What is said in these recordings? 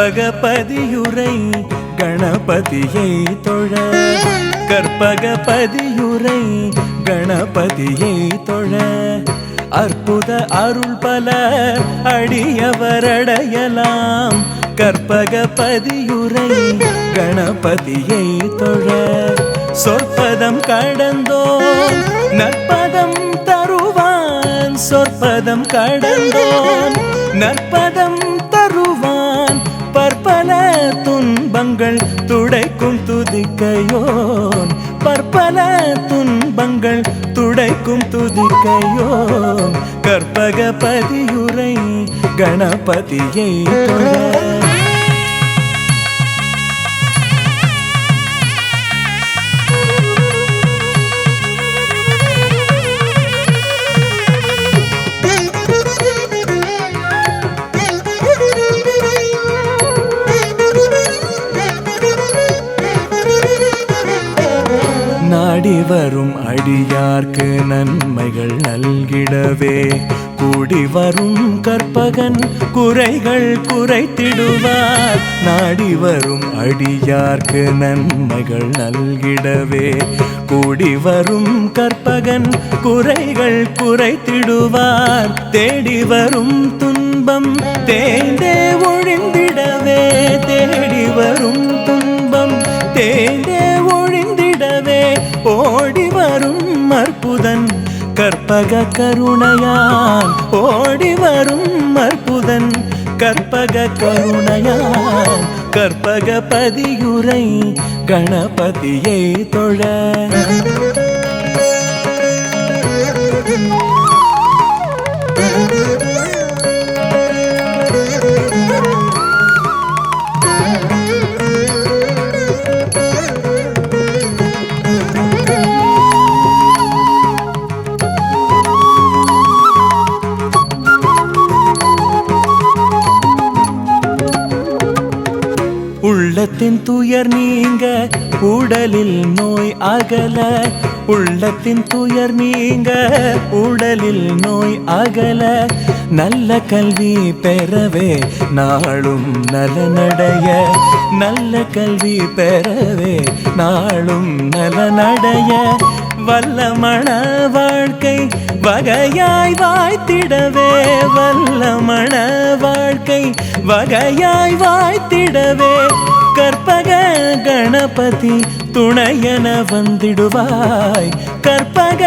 கற்பகபதியுரை கணபதியை தொழ. கற்பகபதியுரை கணபதியை தொழ. அற்புத அருள் பல அடியவரடையலாம். கற்பகபதியுரை கணபதியை தொழ. சொற்பதம் கடந்தோ நற்பதம் தருவான். சொற்பதம் கடந்தோம் நற்பதம் பற்பல துன்பங்கள் துடைக்கும் துதிக்கையோன். பற்பல துன்பங்கள் துடைக்கும் துதிக்கையோன். கற்பக பதியுரை கணபதியை வரும் அடியார்க்கு நன்மைகள் நல்கிடவே. கூடி வரும் கற்பகன் குறைகள் குறைத்திடுவார். நாடி வரும் அடியார்க்கு நன்மைகள் நல்கிடவே. கூடி வரும் கற்பகன் குறைகள் குறைத்திடுவார். தேடி வரும் துன்பம் தேண்டே ஒழிந்திடவே. தேடி வரும் துன்பம் தேண்டே ஒழிந்திடவே. ஓ அற்புதன் கற்பக கருணையான். ஓடி வரும் அற்புதன் கற்பக கருணையான். கற்பக பதியுரை கணபதியை தொழ. உள்ளத்தின் துயர் நீங்க உடலில் நோய் அகல. உள்ளத்தின் துயர் நீங்க உடலில் நோய் அகல. நல்ல கல்வி பெறவே நாளும் நலனடைய. நல்ல கல்வி பெறவே நாளும் நலனடைய. வல்லமண வாழ்க்கை வகையாய் வாய்த்திடவே. வல்லமண வாழ்க்கை வகையாய் வாய்த்திடவே. கற்பக கணபதி துணையன வந்திடுவாய். கற்பக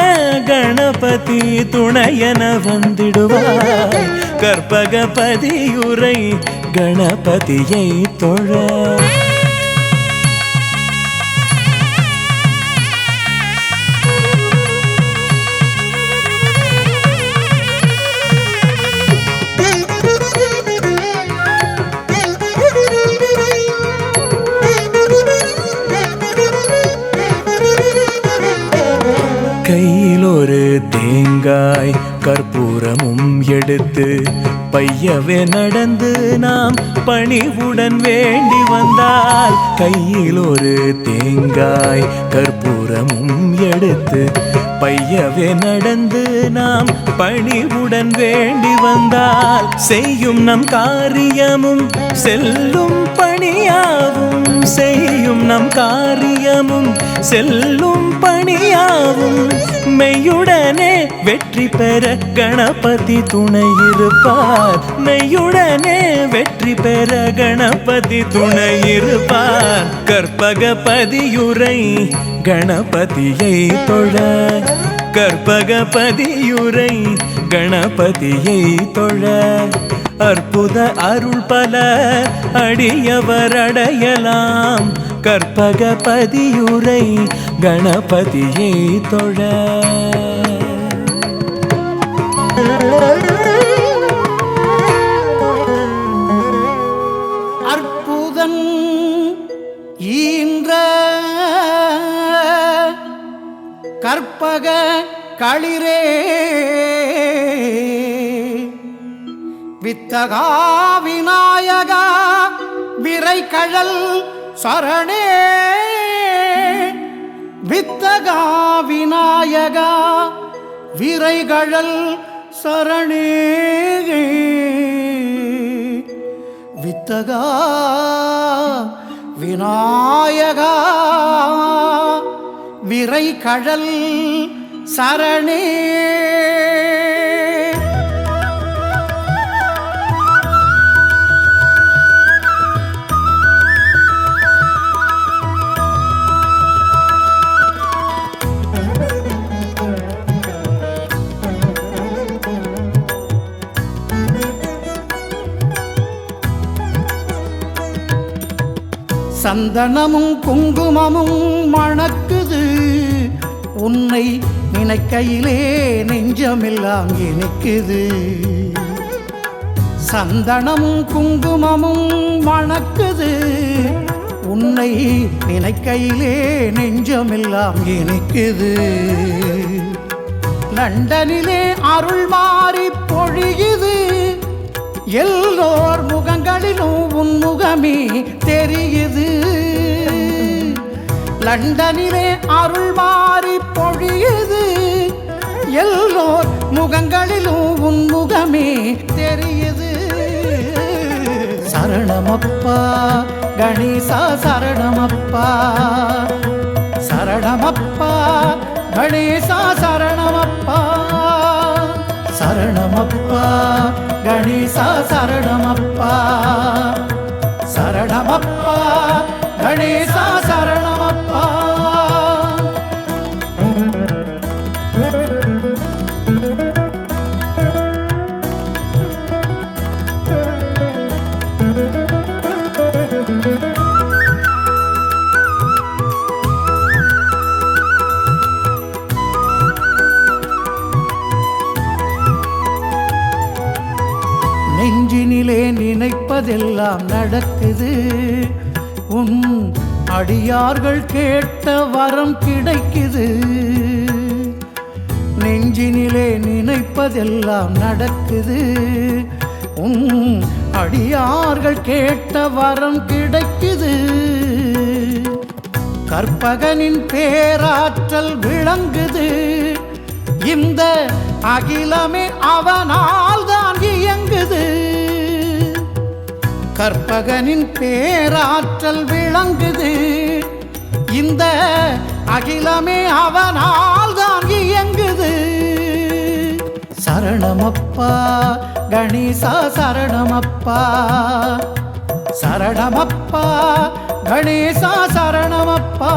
கணபதி துணையன வந்திடுவாய். கற்பகபதியுரை கணபதியை தொழ. எடுத்து பையவே நடந்து நாம் பணிவுடன் வேண்டி வந்தால் கையில் ஒரு தேங்காய் கற்பூரமும் எடுத்து பையவே நடந்து நாம் பணிவுடன் வேண்டி வந்தால் செய்யும் நம் காரியமும் செல்லும் பணியாவும் செய்யும் நம் காரியமும் செல்லும் பணியாவும் மெய்யுடனே வெற்றி பெற கணபதி துணை இருப்பார். மெய்யுடனே வெற்றி பெற கணபதி துணை இருப்பார். கற்பக பதியுரை கணபதியை தொழ. கற்பகபதியுரை கணபதியை தொழ. அற்புத அருள் பல அடியவர் அடையலாம். கற்பகபதியுரை கணபதியை தொழ. அற்புதன் ஈன்ற கற்பக களிரே வித்தகா விநாயகா விரை கழல் சரணே. வித்தகா விநாயகா விரைகழல் சரணே. வித்தகா விநாயகா விரைகழல் சரணே. சந்தனமும் குங்குமமும் மணக்குது. உன்னை நினைக்கையிலே நெஞ்சமெல்லாம் இனிக்குது. சந்தனமும் குங்குமமும் மணக்குது. உன்னை நினைக்கையிலே நெஞ்சமெல்லாம் இனிக்குது. லண்டனிலே அருள் மாறி பொழியுது. எல்லோர் முகங்களிலும் உன் முகமே தெரியுது. லண்டனிலே அருள் மாறி பொழியுது. எல்லோர் முகங்களிலும் உன் முகமே தெரியுது. சரணமப்பா கணேசா சரணமப்பா. சரணமப்பா கணேசா சரணமப்பா. சரணமப்பா. கணேசா சரணமப்பா. சரணமப்பா. கணேசா சரண நினைப்பதெல்லாம் நடக்குது. உன் அடியார்கள் கேட்ட வரம் கிடைக்குது. நெஞ்சினிலே நினைப்பதெல்லாம் நடக்குது. உன் அடியார்கள் கேட்ட வரம் கிடைக்குது. கற்பகனின் பேராற்றல் விளங்குது. இந்த அகிலமே அவனால் தான் இயங்குது. கற்பகனின் பேராற்றல் விளங்குது. இந்த அகிலமே அவனால் தான் இயங்குது. சரணமப்பா கணேசா சரணமப்பா. சரணமப்பா கணேசா சரணமப்பா.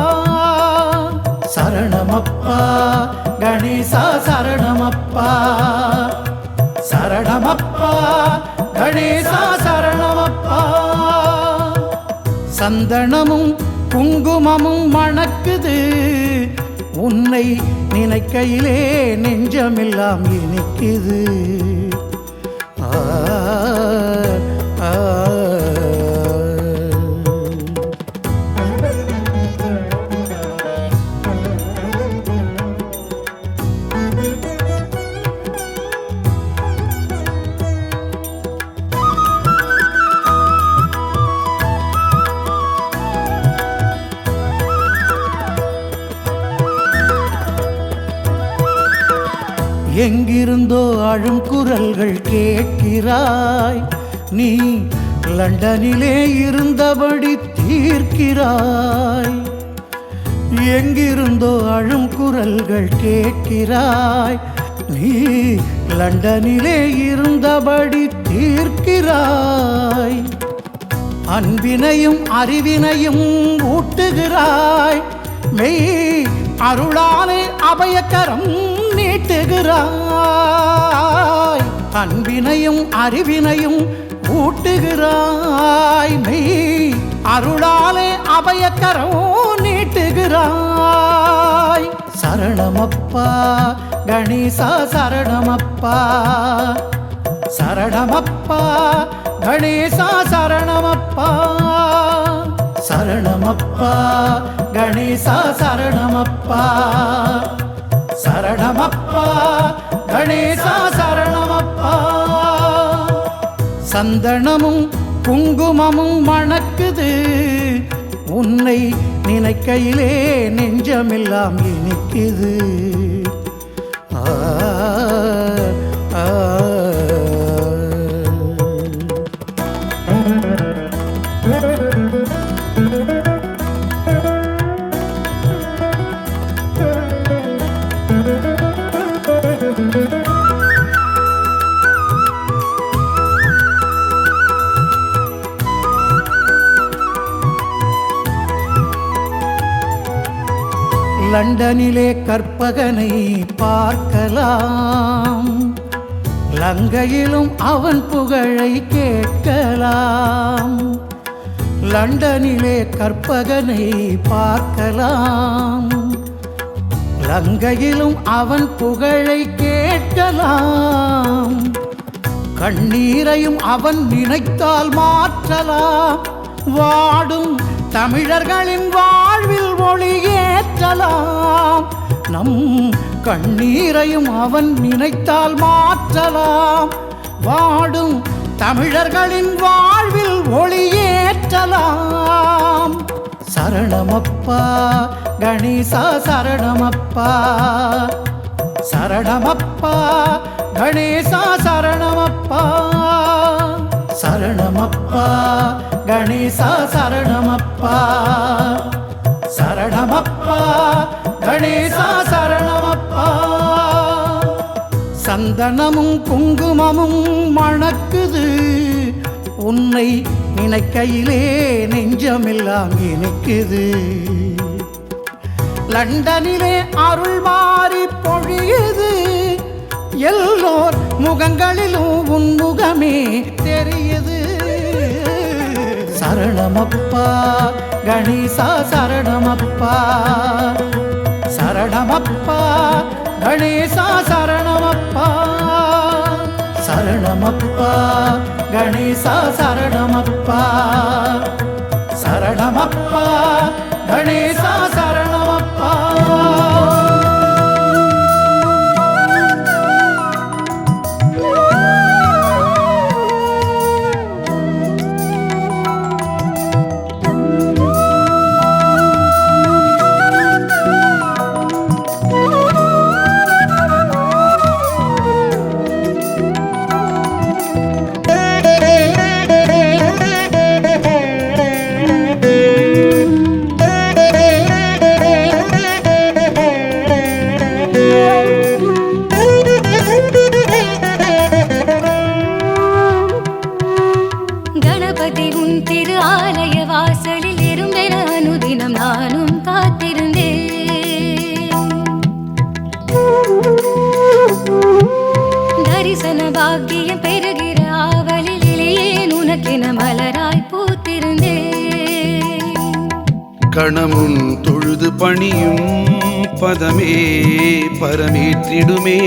சரணமப்பா கணேசா சரணமப்பா. சரணமப்பா கணேசா சரண சந்தனமும் குங்குமமும் மணக்குது. உன்னை நினைக்கையிலே நெஞ்சமெல்லாம் இனிக்குது. ஆ, எங்கிருந்தோ அழும் குரல்கள் கேட்கிறாய். நீ லண்டனிலே இருந்தபடி தீர்க்கிறாய். எங்கிருந்தோ அழும் குரல்கள் கேட்கிறாய். நீ லண்டனிலே இருந்தபடி தீர்க்கிறாய். அன்பினையும் அறிவினையும் ஊட்டுகிறாய். மெய் அருளானே அபயக்கரம் நீட்டுகிறாய் அன்பினையும் அறிவினையும் ஊட்டுகிறாய். மெய் அருளாலே அபயக்கரம் நீட்டுகிறாய். சரணமப்பா கணேசா சரணமப்பா. சரணமப்பா கணேசா சரணமப்பா. சரணமப்பா கணேசா சரணமப்பா. சரணமப்பா. கணேசா சரணமப்பா. சந்தனமும் குங்குமமும் மணக்குது. உன்னை நினைக்கையிலே நெஞ்சமெல்லாம் இனிக்குது. ஆ, லண்டனிலே கற்பகனை பார்க்கலாம். லங்கையிலும் அவன் புகழை கேட்கலாம். லண்டனிலே கற்பகனை பார்க்கலாம். லங்கையிலும் அவன் புகழை கேட்கலாம். கண்ணீரையும் அவன் நினைத்தால் மாற்றலாம். வாடும் தமிழர்களின் வாழ்வில் ஒளியே மாற்றலாம். நம் கண்ணீரையும் அவன் நினைத்தால் மாற்றலாம். வாடும் தமிழர்களின் வாழ்வில் ஒளியேற்றலாம். சரணமப்பா கணேசா சரணமப்பா. சரணமப்பா கணேசா சரணமப்பா. சரணமப்பா கணேசா சரணமப்பா. சரணமப்பா. கணேசா சரணமப்பா. சந்தனமும் குங்குமமும் மணக்குது. உன்னை நினைக்கையிலே நெஞ்சமெல்லாம் இணைக்குது லண்டனிலே அருள் மாறி பொழியுது. எல்லோர் முகங்களிலும் உன் முகமே தெரியுது. சரணமப்பா. கணேசா சரணமப்பா. சரணமப்பா கணேசா சரணமப்பா. சரணமப்பா கணேசா சரணமப்பா. சரணமப்பா கணேசா கணமுன் தொழுது பணியும் பதமே பரமேற்றிடுமே.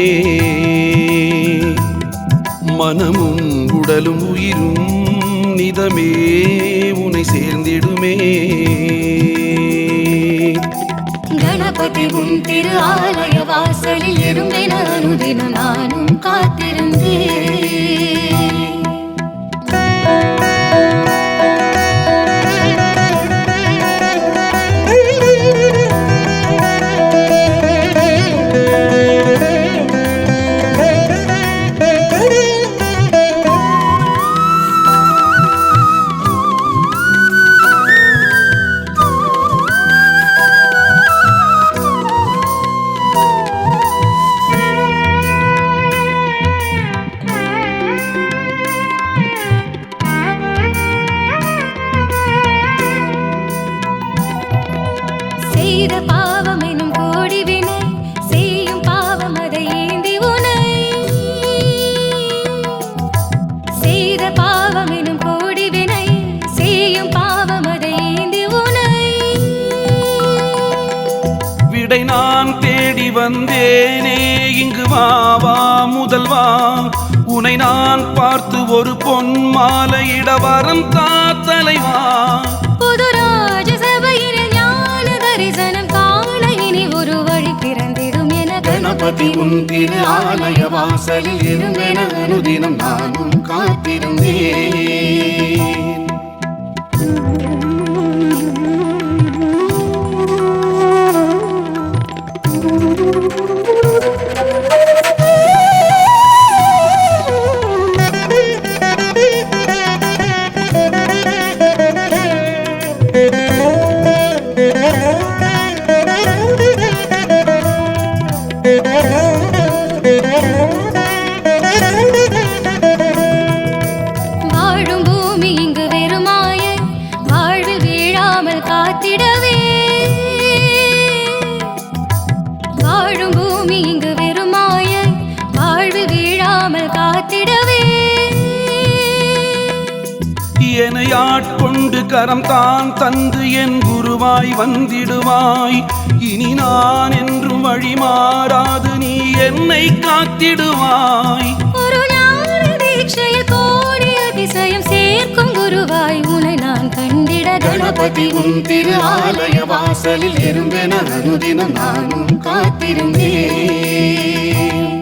மனமும் உடலும் உயிரும் நிதமே உனை சேர்ந்திடுமே. கணபதி உன் திரு ஆலய வாசலில் இரும்பென அனுதினம் நானும் காத்திருந்தேன். கணபதி உன் திரு ஆலய வாசலில் இருந்தென அனுதினம் நானும் காத்திருந்தேன். ஆட்கொண்டு கரம் தான் தந்து என் குருவாய் வந்திடுவாய். இனி நான் என்றும் வழி மாறாது நீ என்னை காத்திடுவாய். அதிசயம் சேர்க்கும் குருவாய் உனை நான் கண்டிட கணபதி. உன் திரு ஆலய வாசலில் இருந்தென அனுதினம் நானும் காத்திருந்தேன்.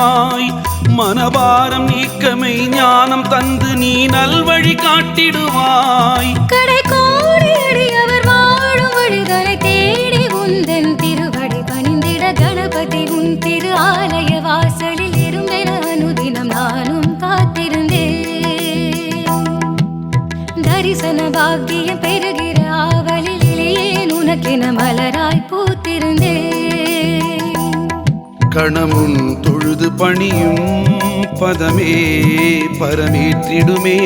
செய்திடுவாய் மனபாரம் நீக்கமை ஞானம் தந்து நீ நல்வழி காட்டிடுவாய். கடை கோடி அவர் வாழும் வழிகளை தேடி உந்தன் திருவடி பணிந்திட கணபதி உன் திரு ஆலய வாசலில் இருந்தென அனுதினம் நானும் காத்திருந்தேன். தரிசன பாக்கியம் பெறுகிற ஆவலில் இளையேன் உனக்கென மலராய் பூத்திருந்தேன். கணமுன் தொழுது பணியும் பதமே பரமேற்றிடுமே.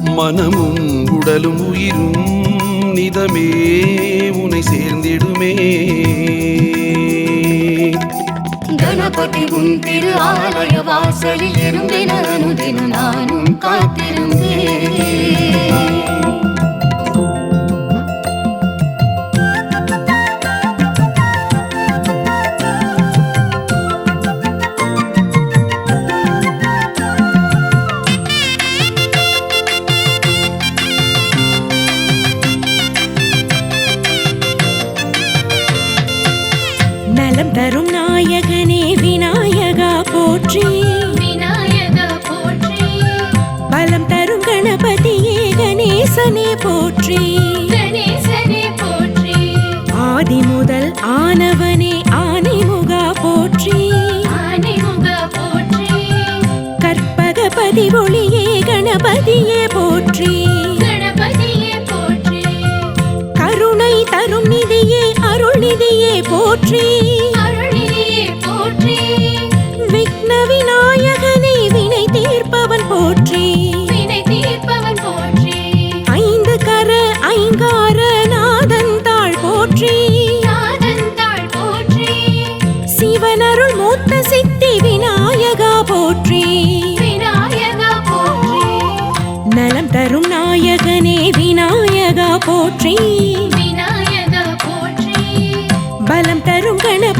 மனமும் உடலும் உயிரும் நிதமே உனை சேர்ந்திடுமே. கணபதி உன் திரு ஆலய வாசலில் இருந்தேன் அனுதினம் நானும் காத்திருந்தேன். போற்றி. கணேசனே போற்றி. ஆதி முதல் ஆனவனே ஆனைமுகா போற்றி. ஆனைமுக போற்றி. கற்பகபதி ஒளியே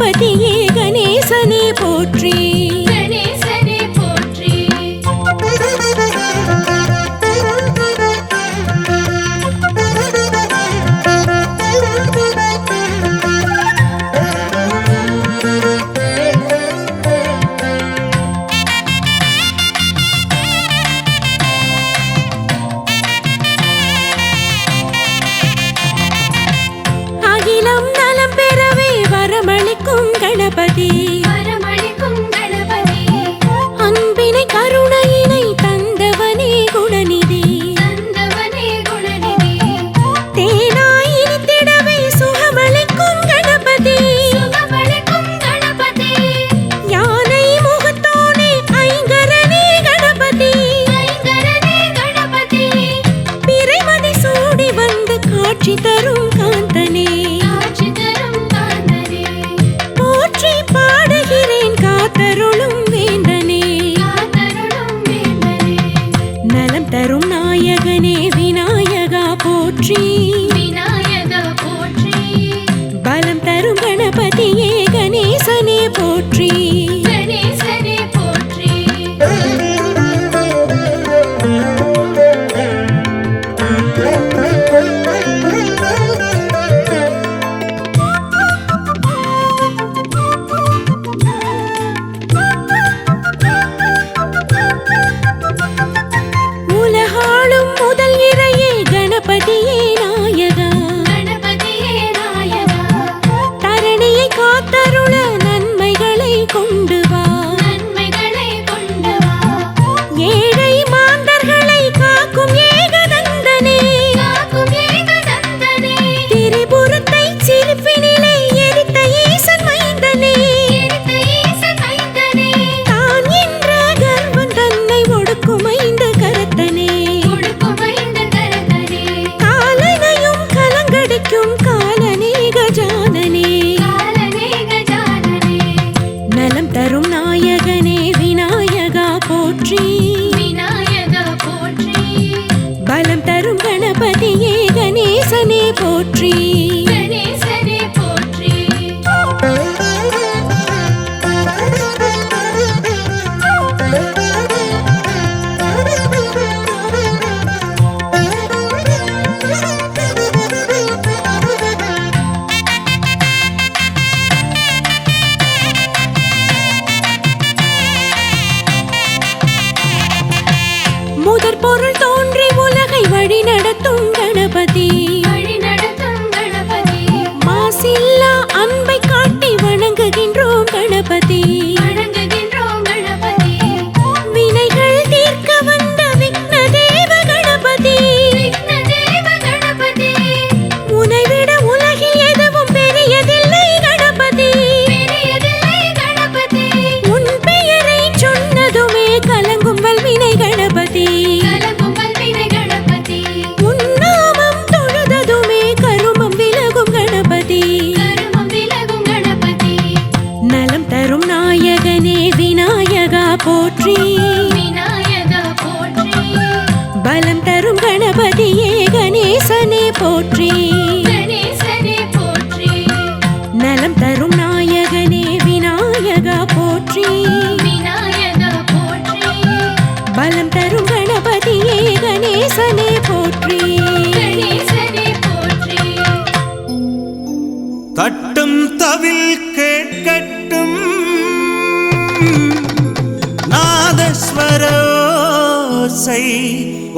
கணபதியே கணேசனே போற்றி.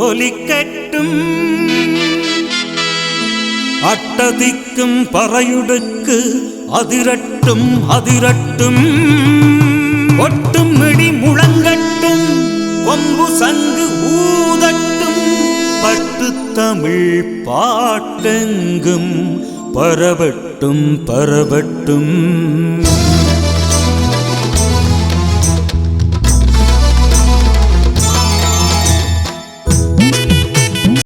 ஒலிக்கட்டும். அட்டதிக்கும் பறையுடுக்கு அதிரட்டும் அதிரட்டும். ஒட்டும் இடி முழங்கட்டும் கொம்பு சங்கு ஊதட்டும். பட்டு தமிழ் பாட்டெங்கும் பரவட்டும் பரவட்டும்.